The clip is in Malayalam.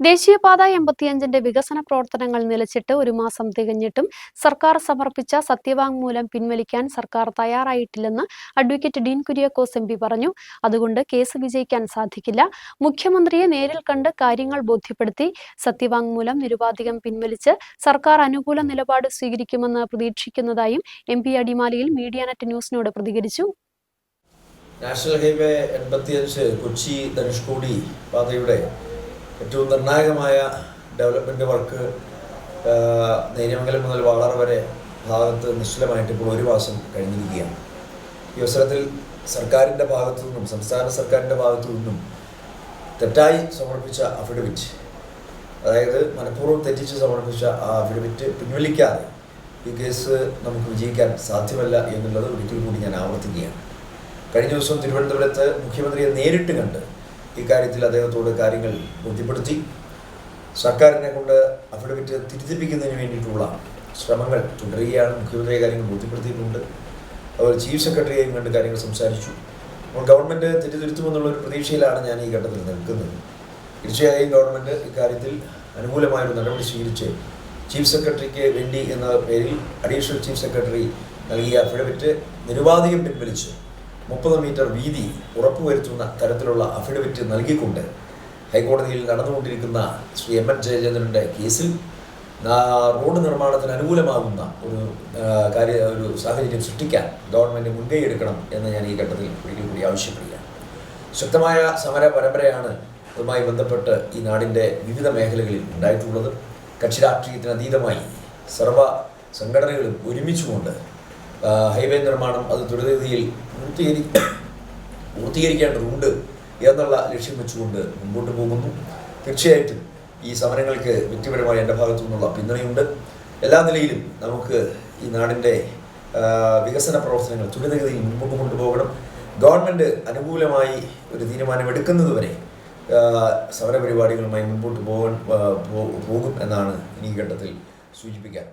ദേശീയപാത എൺപത്തിയഞ്ചിന്റെ വികസന പ്രവർത്തനങ്ങൾ നിലച്ചിട്ട് ഒരു മാസം തികഞ്ഞിട്ടും സർക്കാർ സമർപ്പിച്ച സത്യവാങ്മൂലം പിൻവലിക്കാൻ സർക്കാർ തയ്യാറായിട്ടില്ലെന്ന് അഡ്വക്കേറ്റ് ഡീൻ കുര്യാക്കോസ് എം പറഞ്ഞു. അതുകൊണ്ട് കേസ് വിജയിക്കാൻ സാധിക്കില്ല. മുഖ്യമന്ത്രിയെ നേരിൽ കണ്ട് കാര്യങ്ങൾ ബോധ്യപ്പെടുത്തി സത്യവാങ്മൂലം നിരുപാധികം പിൻവലിച്ച് സർക്കാർ അനുകൂല നിലപാട് സ്വീകരിക്കുമെന്ന് പ്രതീക്ഷിക്കുന്നതായും എം പി അടിമാലിയിൽ മീഡിയാനെറ്റ് ന്യൂസിനോട് പ്രതികരിച്ചു. നാഷണൽ ഹൈവേ എൺപത്തിയഞ്ച് കൊച്ചി ധനുഷ്കോടി പാതയുടെ ഏറ്റവും നിർണായകമായ ഡെവലപ്മെന്റ് വർക്ക് നേര്യമംഗലം മുതൽ വാളാർ വരെ ഭാഗത്ത് നിശ്ചലമായിട്ട് ഇപ്പോൾ ഒരു മാസം കഴിഞ്ഞിരിക്കുകയാണ്. ഈ അവസരത്തിൽ സർക്കാരിന്റെ ഭാഗത്തു നിന്നും സംസ്ഥാന സർക്കാരിന്റെ ഭാഗത്തു നിന്നും തെറ്റായി സമർപ്പിച്ച അഫിഡവിറ്റ് അതായത് മനഃപൂർവം തെറ്റിച്ച് സമർപ്പിച്ച ആ അഫിഡവിറ്റ് പിൻവലിക്കാതെ ഈ കേസ് നമുക്ക് വിജയിക്കാൻ സാധ്യമല്ല എന്നുള്ളത് ഒരിക്കൽ കൂടി ഞാൻ ആവർത്തിക്കുകയാണ്. കഴിഞ്ഞ ദിവസം തിരുവനന്തപുരത്ത് മുഖ്യമന്ത്രിയെ നേരിട്ട് കണ്ട് ഇക്കാര്യത്തിൽ അദ്ദേഹത്തോട് കാര്യങ്ങൾ ബോധ്യപ്പെടുത്തി. സർക്കാരിനെ കൊണ്ട് അഫിഡവിറ്റ് തിരുത്തിപ്പിക്കുന്നതിന് വേണ്ടിയിട്ടുള്ള ശ്രമങ്ങൾ തുടരുകയാണ്. മുഖ്യമന്ത്രിയെ കാര്യങ്ങൾ ബോധ്യപ്പെടുത്തിയിട്ടുണ്ട്. അതുപോലെ ചീഫ് സെക്രട്ടറിയെയും കണ്ട് കാര്യങ്ങൾ സംസാരിച്ചു. അപ്പോൾ ഗവൺമെന്റ് തെറ്റിദ്ധരുത്തുമെന്നുള്ള ഒരു പ്രതീക്ഷയിലാണ് ഞാൻ ഈ ഘട്ടത്തിൽ നിൽക്കുന്നത്. തീർച്ചയായും ഗവൺമെന്റ് ഇക്കാര്യത്തിൽ അനുകൂലമായൊരു നടപടി സ്വീകരിച്ച് ചീഫ് സെക്രട്ടറിക്ക് വേണ്ടി എന്ന പേരിൽ അഡീഷണൽ ചീഫ് സെക്രട്ടറി നൽകിയ അഫിഡവിറ്റ് നിരുപാധികം പിൻവലിച്ച് മുപ്പത് മീറ്റർ വീതി ഉറപ്പുവരുത്തുന്ന തരത്തിലുള്ള അഫിഡവിറ്റ് നൽകിക്കൊണ്ട് ഹൈക്കോടതിയിൽ നടന്നുകൊണ്ടിരിക്കുന്ന ശ്രീ എം എൻ ജയചന്ദ്രന്റെ കേസിൽ റോഡ് നിർമ്മാണത്തിന് അനുകൂലമാകുന്ന ഒരു കാര്യ ഒരു സാഹചര്യം സൃഷ്ടിക്കാൻ ഗവൺമെന്റ് മുൻകൈ എടുക്കണം എന്ന് ഞാൻ ഈ ഘട്ടത്തിൽ ഒരിക്കൽ കൂടി ആവശ്യപ്പെടുകയാണ്. ശക്തമായ സമര പരമ്പരയാണ് അതുമായി ബന്ധപ്പെട്ട് ഈ നാടിന്റെ വിവിധ മേഖലകളിൽ ഉണ്ടായിട്ടുള്ളത്. കക്ഷി രാഷ്ട്രീയത്തിന് അതീതമായി സർവ സംഘടനകളും ഒരുമിച്ചുകൊണ്ട് ഹൈവേ നിർമ്മാണം അത് ത്വരിതഗതിയിൽ പൂർത്തീകരി പൂർത്തീകരിക്കേണ്ടതുണ്ട് എന്നുള്ള ലക്ഷ്യം വെച്ചുകൊണ്ട് മുമ്പോട്ട് പോകുന്നു. തീർച്ചയായിട്ടും ഈ സമരങ്ങൾക്ക് വ്യക്തിപരമായി എന്റെ ഭാഗത്തു നിന്നുള്ള പിന്തുണയുണ്ട്. എല്ലാ നിലയിലും നമുക്ക് ഈ നാടിന്റെ വികസന പ്രവർത്തനങ്ങൾ ത്വരിതഗതിയിൽ മുമ്പോട്ട് കൊണ്ടുപോകണം. ഗവൺമെന്റ് അനുകൂലമായി ഒരു തീരുമാനം എടുക്കുന്നതുവരെ സമരപരിപാടികളുമായി മുമ്പോട്ട് പോകാൻ പോകും എന്നാണ് ഈ ഘട്ടത്തിൽ സൂചിപ്പിക്കാൻ